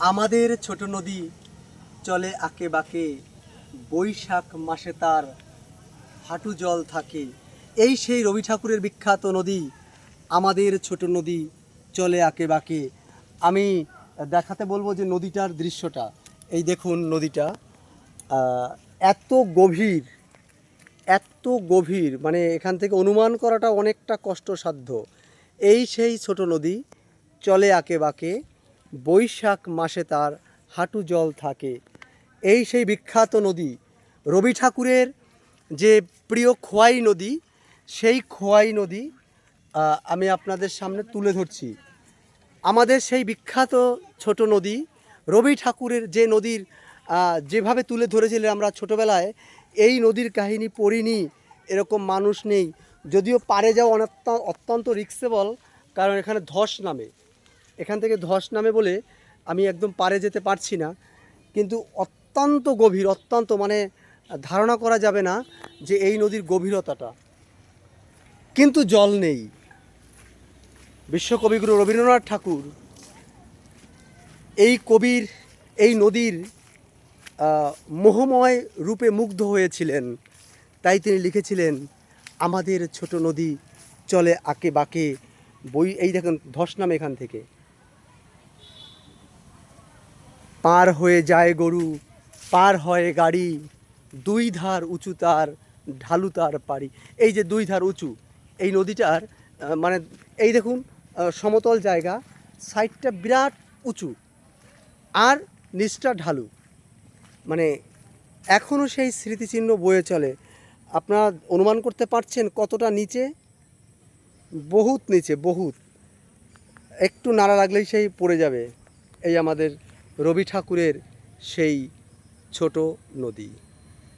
আমাদের ছোট নদী চলে আঁকে বাঁকে, বৈশাখ মাসে তার হাঁটু জল থাকে। এই সেই রবি ঠাকুরের বিখ্যাত নদী, আমাদের ছোট নদী চলে আঁকে বাঁকে। আমি দেখাতে বলব যে নদীটার দৃশ্যটা। এই দেখুন নদীটা। এত গভীর এত গভীর মানে এখান থেকে অনুমান করাটা অনেকটা কষ্টসাধ্য। এই সেই ছোট নদী চলে আঁকে বাঁকে। বৈশাখ মাসে তার হাঁটু জল থাকে। এই সেই বিখ্যাত নদী, রবি ঠাকুরের যে প্রিয় খোয়াই নদী, সেই খোয়াই নদী আমি আপনাদের সামনে তুলে ধরছি। আমাদের সেই বিখ্যাত ছোট নদী, রবি ঠাকুরের যে নদীর যেভাবে তুলে ধরেছিলেন আমরা ছোটবেলায়, এই নদীর কাহিনী পড়িনি, এরকম মানুষ নেই। যদিও পারে যাওয়া অত্যন্ত রিক্সেবল কারণ এখানে ধস নামে। এখান থেকে ধস নামে বলে আমি একদম পারে যেতে পারছি না। কিন্তু অত্যন্ত গভীর, অত্যন্ত মানে ধারণা করা যাবে না যে এই নদীর গভীরতাটা। কিন্তু জল নেই। বিশ্বকবিগুরু রবীন্দ্রনাথ ঠাকুর এই কবির, এই নদীর মোহময় রূপে মুগ্ধ হয়েছিলেন। তাই তিনি লিখেছিলেন, আমাদের ছোট নদী চলে আঁকে বাঁকে বই। এই দেখেন, ধস নামে এখান থেকে। পার হয়ে যায় গরু, পার হয় গাড়ি, দুই ধার উঁচু তার, ঢালু তার পাড়ি। এই যে দুই ধার উঁচু, এই নদীটার মানে এই দেখুন সমতল জায়গা, সাইডটা বিরাট উঁচু আর নিচটা ঢালু। মানে এখনও সেই স্মৃতিচিহ্ন বয়ে চলে। আপনারা অনুমান করতে পারছেন কতটা নিচে? বহুত নিচে, বহুত। একটু নাড়া লাগলেই সেই পড়ে যাবে। এই আমাদের রবি ঠাকুরের সেই ছোট নদী।